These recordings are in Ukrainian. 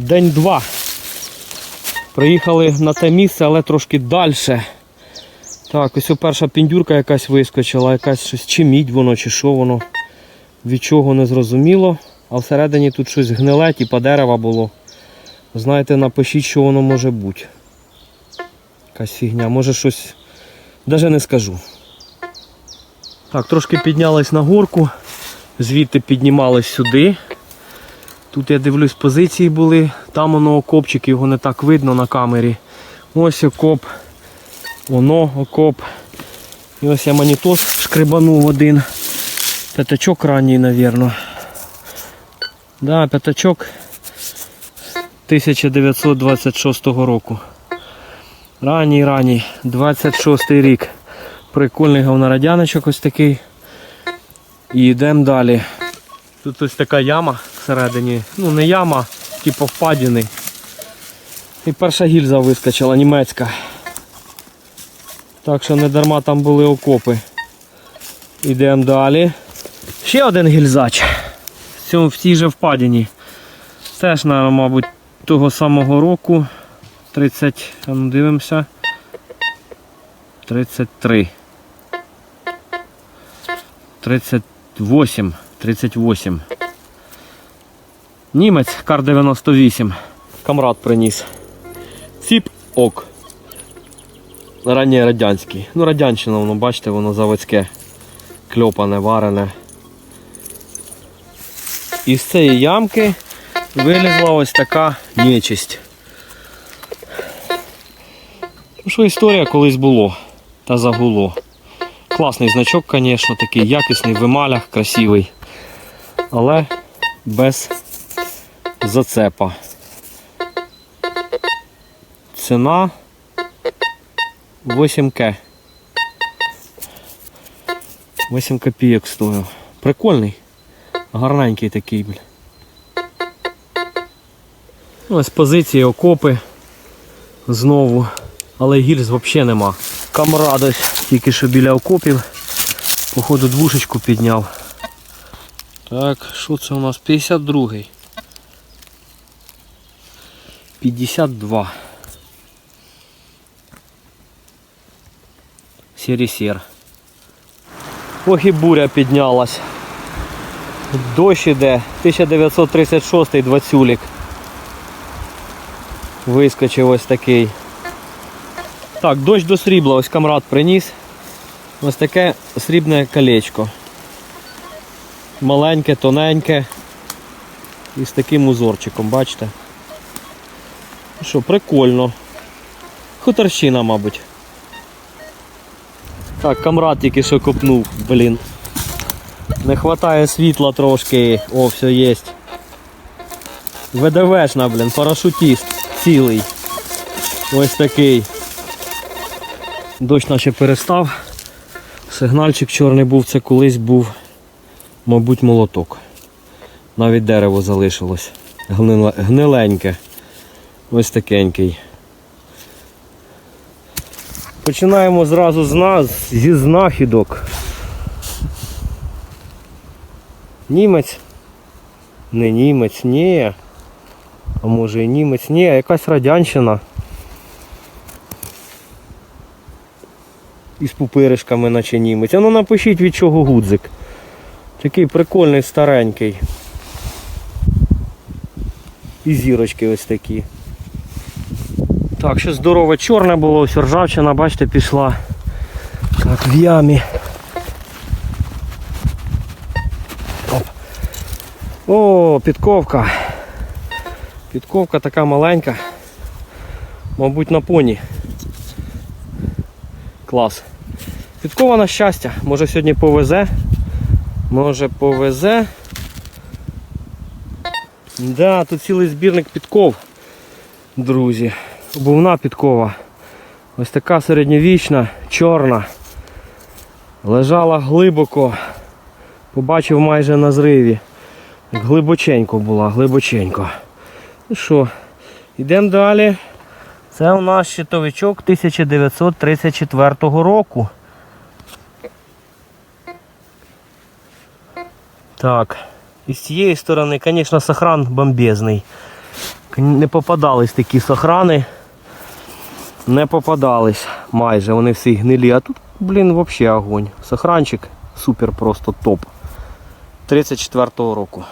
день-два. Приїхали на те місце, але трошки далі. Так, ось перша піндюрка якась вискочила, якась щось чи мідь воно, чи що воно. Від чого не зрозуміло. А всередині тут щось гниле, типа дерева було. Знаєте, напишіть, що воно може бути. Якась фігня, може щось. Навіть не скажу. Так, трошки піднялись на горку, звідти піднімались сюди. Тут я дивлюсь, позиції були, там воно окопчик, його не так видно на камері. Ось окоп, воно окоп. І ось я монітор шкребанув один. П'ятачок ранній, мабуть. Да, п'ятачок 1926 року. Ранній, ранній, 26 рік. Прикольний говнорадяничок ось такий. І йдемо далі. Тут ось така яма всередині. Ну не яма, типу впадіни. І перша гільза вискочила, німецька. Так що не дарма там були окопи. Йдемо далі. Ще один гільзач. В, цьому, в же впадіні. Теж, мабуть, того самого року. 30, а ну дивимося. 33. 38. 38. Німець Кар 98. Камрад приніс. Ціп ок. Раннє радянський. Ну, радянщина, воно, бачите, воно заводське. Кльопане, варене. Із цієї ямки вилізла ось така нечисть. Ну що історія колись було та загуло. Класний значок, звісно, такий якісний в емалях, красивий. Але без зацепа. Ціна 8к. 8 копійок стоїв. Прикольний. Гарненький такий, бля. Ось позиції, окопи. Знову. Але гільз взагалі нема. Камрад ось тільки що біля окопів. Походу двушечку підняв. Так, що це у нас? 52-й. 52. Сірісір. Ох і буря піднялась. Дощ іде. 1936 двадцюлік. Вискочив ось такий. Так, дощ до срібла, ось камрад приніс. Ось таке срібне колечко. Маленьке, тоненьке. І з таким узорчиком, бачите? Ну Що, прикольно. Хуторщина, мабуть. Так, камрад тільки що копнув, блін. Не вистачає світла трошки. О, все є. ВДВшна, блін, парашутіст цілий. Ось такий. Дощ наче перестав. Сигнальчик чорний був, це колись був, мабуть, молоток. Навіть дерево залишилось. Гниленьке. Ось такенький. Починаємо зразу з нас зі знахідок. Німець. Не німець, ні. А може і німець, ні, а якась радянщина. Із пупиришками наче німець. А ну напишіть від чого гудзик. Такий прикольний старенький. І зірочки ось такі. Так, що здорове чорне було, ось ржавчина, бачите, пішла. Так, в ямі. Оп. О, підковка. Підковка така маленька. Мабуть, на поні. Клас. Підкова на щастя. Може сьогодні повезе. Може повезе. Да, тут цілий збірник підков, друзі. Обувна підкова. Ось така середньовічна, чорна. Лежала глибоко. Побачив майже на зриві. Глибоченько була, глибоченько. Ну що, йдемо далі. Це у нас щитовичок 1934 року. Так. І з цієї сторони, звісно, сохран бомбезний. Не попадались такі сохрани. Не попадались майже, вони всі гнилі. А тут, блін, взагалі огонь. Сохранчик супер просто топ. 34-го року.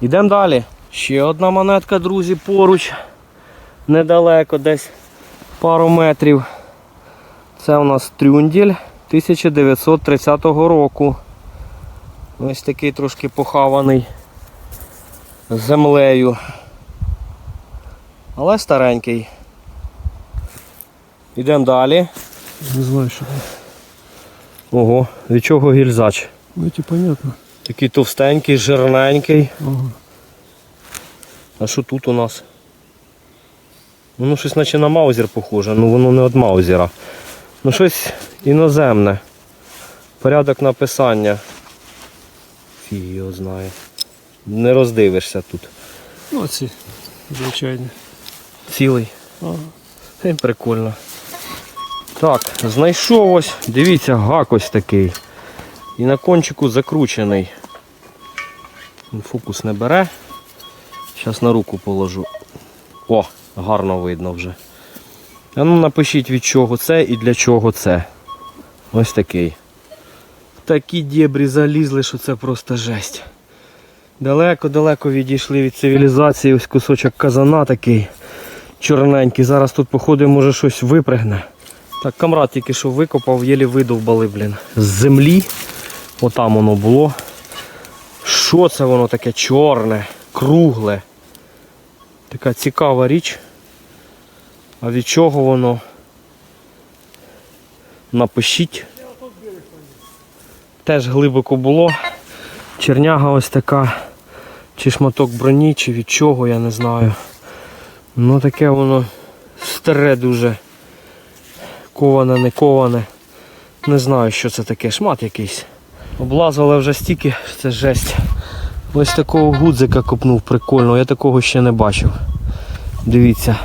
Йдемо далі. Ще одна монетка, друзі, поруч. Недалеко, десь пару метрів. Це у нас трюнділь 1930 року. Ось такий трошки похаваний землею. Але старенький. Йдемо далі. Не знаю, що там. Ого, від чого гільзач? Ну, ті понятно. Такий товстенький, жирненький. Ага. А що тут у нас? Воно щось наче на маузер похоже, ну воно не від маузера. Ну щось іноземне. Порядок написання. Фіг його знає. Не роздивишся тут. Ну, ці звичайні. Цілий. Ага. Прикольно. Так, знайшов ось, дивіться, гак ось такий. І на кончику закручений. Фокус не бере. Зараз на руку положу. О, гарно видно вже. А ну напишіть від чого це і для чого це. Ось такий. Такі дєбрі залізли, що це просто жесть. Далеко-далеко відійшли від цивілізації, ось кусочок казана такий чорненький. Зараз тут, походу, може щось випригне. Так, камрад тільки що викопав, єлі видовбали, блін. З землі. Отам воно було. Що це воно таке чорне, кругле? Така цікава річ. А від чого воно? Напишіть. Теж глибоко було. Черняга ось така. Чи шматок броні, чи від чого, я не знаю. Ну таке воно старе дуже. Коване, не коване. Не знаю, що це таке, шмат якийсь. Облазили вже стільки, що це жесть. Ось такого гудзика копнув прикольно, я такого ще не бачив. Дивіться.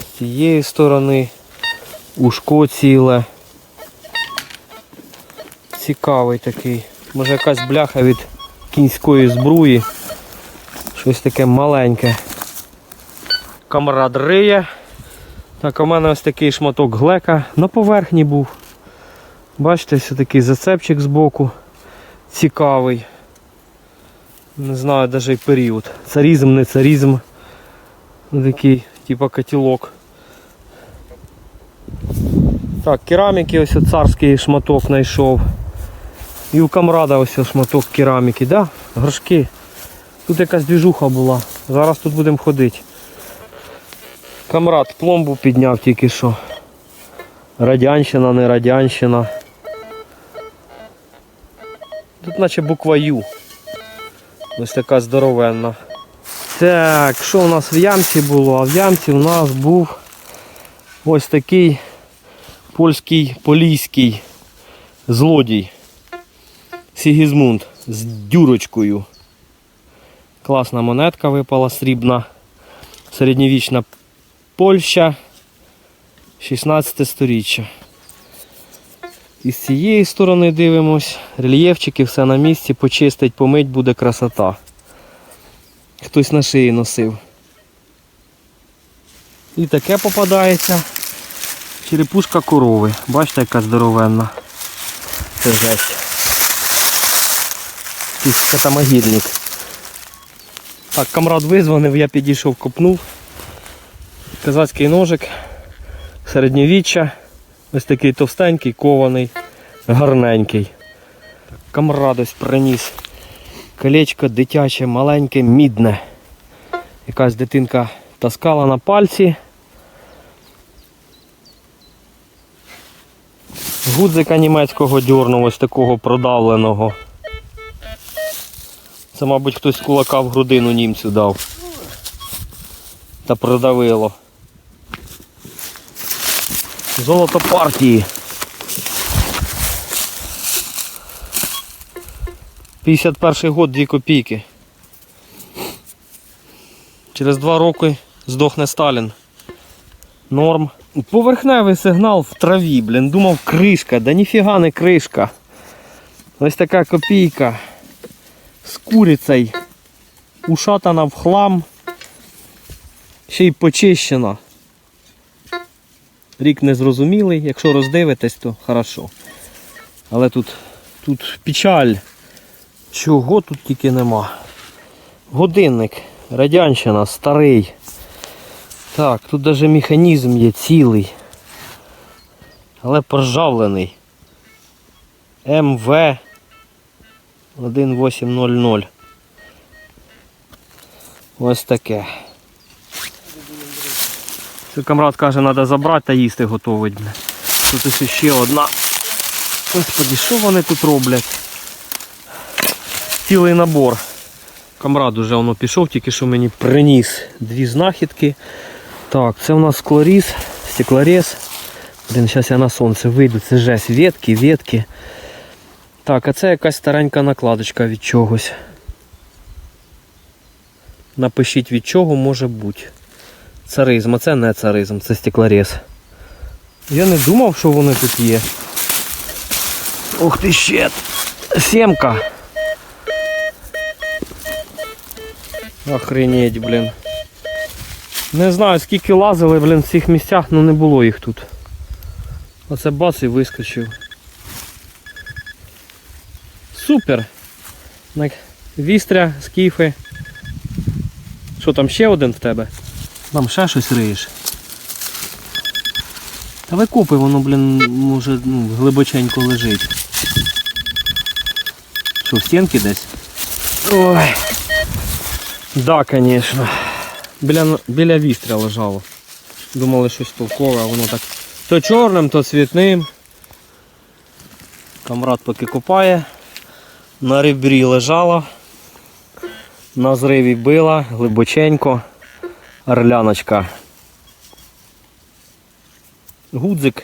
З цієї сторони ушко ціле. Цікавий такий. Може якась бляха від кінської збруї. Щось таке маленьке. Камрад риє. Так, у мене ось такий шматок глека на поверхні був. Бачите, ось такий зацепчик збоку. Цікавий. Не знаю навіть і період. Царізм, не царізм. Такий, типа котілок. Так, кераміки ось царський шматок знайшов. І у камрада ось шматок кераміки, да? Горшки. Тут якась двіжуха була. Зараз тут будемо ходити. Камрад пломбу підняв тільки що. Радянщина, не радянщина. Тут наче буква Ю. Ось така здоровенна. Так, що у нас в ямці було? А в ямці у нас був ось такий польський поліський злодій. Сігізмунд з дюрочкою. Класна монетка випала срібна. Середньовічна Польща 16 сторіччя. І з цієї сторони дивимось, рельєфчики, все на місці, почистить, помить буде красота. Хтось на шиї носив. І таке попадається. Черепушка корови. Бачите, яка здоровенна. Це жесть. Це там. Так, камрад визвонив, я підійшов, копнув. Казацький ножик, середньовіччя, ось такий товстенький, кований, гарненький. Камрад ось приніс. Колечко дитяче, маленьке, мідне. Якась дитинка таскала на пальці. Гудзика німецького дьорнув, ось такого продавленого. Це, мабуть, хтось кулака в грудину німцю дав. Та продавило. Золото партії. 51 год 2 копійки. Через два роки здохне Сталін. Норм. Поверхневий сигнал в траві, блін. Думав кришка, да ніфіга не кришка. Ось така копійка з курицею. Ушатана в хлам. Ще й почищена. Рік незрозумілий, якщо роздивитесь, то хорошо. Але тут, тут печаль. Чого тут тільки нема. Годинник, радянщина, старий. Так, тут навіть механізм є цілий. Але поржавлений. МВ 1800. Ось таке. Це камрад каже, треба забрати та їсти готовить. Тут ось ще одна. Господи, що вони тут роблять? Цілий набор. Камрад уже воно пішов, тільки що мені приніс дві знахідки. Так, це у нас склоріз, стеклорез. Блін, зараз я на сонце вийду, це жесть. Ветки, ветки. Так, а це якась старенька накладочка від чогось. Напишіть від чого може бути. Царизм, а це не царизм, це стеклорез. Я не думав, що вони тут є. Ух ти ще! Сімка! Охренеть, блін. Не знаю скільки лазили, блін, в цих місцях, але не було їх тут. Оце бац і вискочив. Супер! Вістря, скіфи. Що там ще один в тебе? Там ще щось риєш. Та викопай, воно, блін, може ну, глибоченько лежить. Що, в стінки десь? Ой. Да, звісно. Біля, біля вістря лежало. Думали щось толкове, а воно так то чорним, то світним. Камрад поки копає. На ребрі лежала. На зриві била, глибоченько. Орляночка. Гудзик.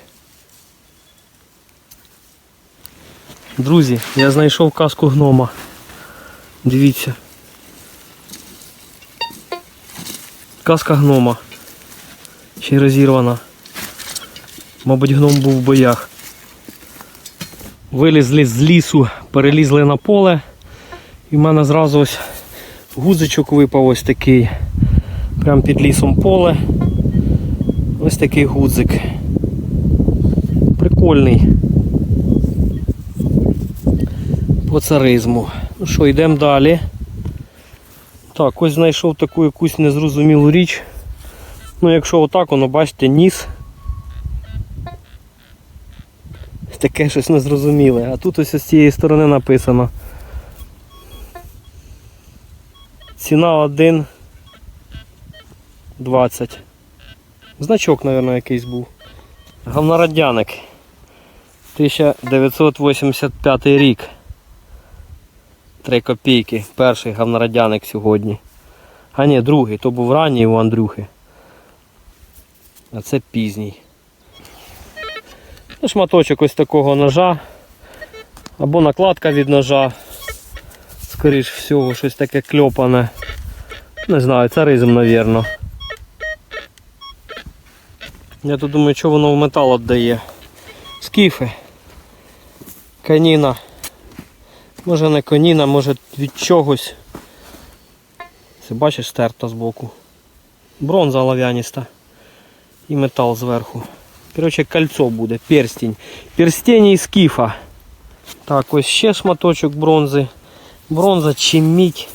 Друзі, я знайшов казку гнома. Дивіться. Казка гнома. Ще й розірвана. Мабуть, гном був в боях. Вилізли з лісу, перелізли на поле. І в мене зразу ось гудзичок випав ось такий. Прямо під лісом поле. Ось такий гудзик. Прикольний. По царизму. Ну що, йдемо далі. Так, ось знайшов таку якусь незрозумілу річ. Ну, якщо отак, воно, бачите, ніс. Таке щось незрозуміле. А тут ось з цієї сторони написано. Ціна 1. 20. Значок, мабуть, якийсь був. Говнородяник. 1985 рік. 3 копійки. Перший говнородяник сьогодні. А ні, другий, то був ранній у Андрюхи. А це пізній. Ну, Шматочок ось такого ножа. Або накладка від ножа. Скоріш всього, щось таке кльопане. Не знаю, царизм, мабуть. Я тут думаю, що воно в метал віддає. Скіфи. Каніна. Може не коніна, може від чогось. Це бачиш стерта збоку. Бронза олов'яніста. І метал зверху. Коротше, кольцо буде, перстень. Перстень із скіфа. Так, ось ще шматочок бронзи. Бронза чи мідь.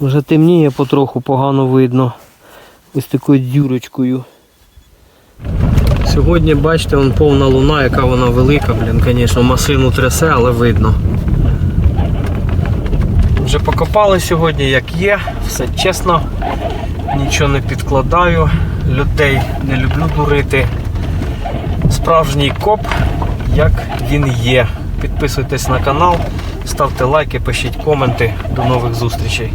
Вже темніє потроху, погано видно. Ось такою дюрочкою. Сьогодні, бачите, вон повна луна, яка вона велика, блін, звісно, машину трясе, але видно. Вже покопали сьогодні, як є, все чесно, нічого не підкладаю, людей не люблю дурити. Справжній коп, як він є. Підписуйтесь на канал, ставте лайки, пишіть коменти. До нових зустрічей.